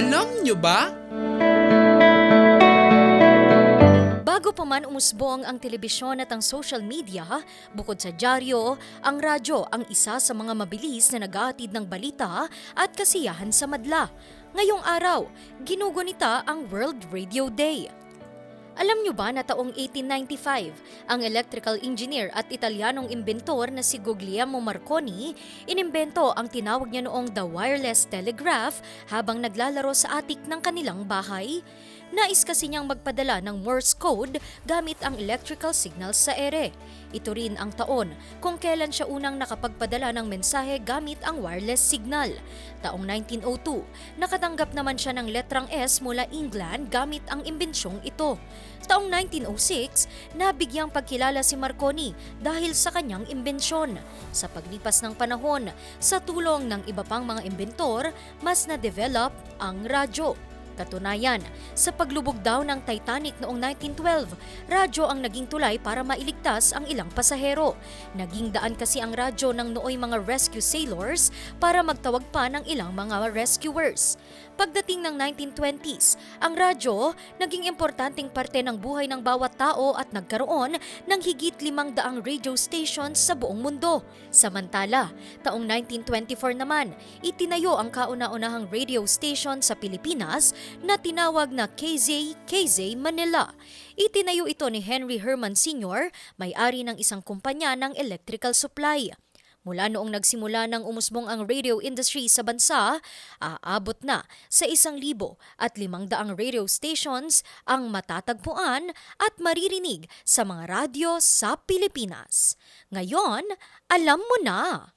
nyo ba? Bago pa man umusbong ang telebisyon at ang social media, bukod sa dyaryo, ang radyo ang isa sa mga mabilis na nag-aatid ng balita at kasiyahan sa madla. Ngayong araw, ginugunita ang World Radio Day. Alam nyo ba na taong 1895, ang electrical engineer at Italianong imbentor na si Guglielmo Marconi inimbento ang tinawag niya noong the wireless telegraph habang naglalaro sa atik ng kanilang bahay? Nais kasi niyang magpadala ng Morse code gamit ang electrical signals sa ere. Ito rin ang taon kung kailan siya unang nakapagpadala ng mensahe gamit ang wireless signal. Taong 1902, nakatanggap naman siya ng letrang S mula England gamit ang imbensyon ito. Taong 1906, nabigyang pagkilala si Marconi dahil sa kanyang imbensyon. Sa paglipas ng panahon, sa tulong ng iba pang mga imbentor, mas na-develop ang radyo. Katunayan, sa paglubog daw ng Titanic noong 1912, radyo ang naging tulay para mailigtas ang ilang pasahero. Naging daan kasi ang radyo ng nooy mga rescue sailors para magtawag pa ng ilang mga rescuers. Pagdating ng 1920s, ang radyo naging importanteng parte ng buhay ng bawat tao at nagkaroon ng higit limang daang radio stations sa buong mundo. Samantala, taong 1924 naman, itinayo ang kauna-unahang radio station sa Pilipinas na tinawag na KZ KZ Manila. Itinayo ito ni Henry Herman Sr., may-ari ng isang kumpanya ng electrical supply. Mula noong nagsimula ng umusbong ang radio industry sa bansa, aabot na sa isang libo at limang daang radio stations ang matatagpuan at maririnig sa mga radyo sa Pilipinas. Ngayon, alam mo na!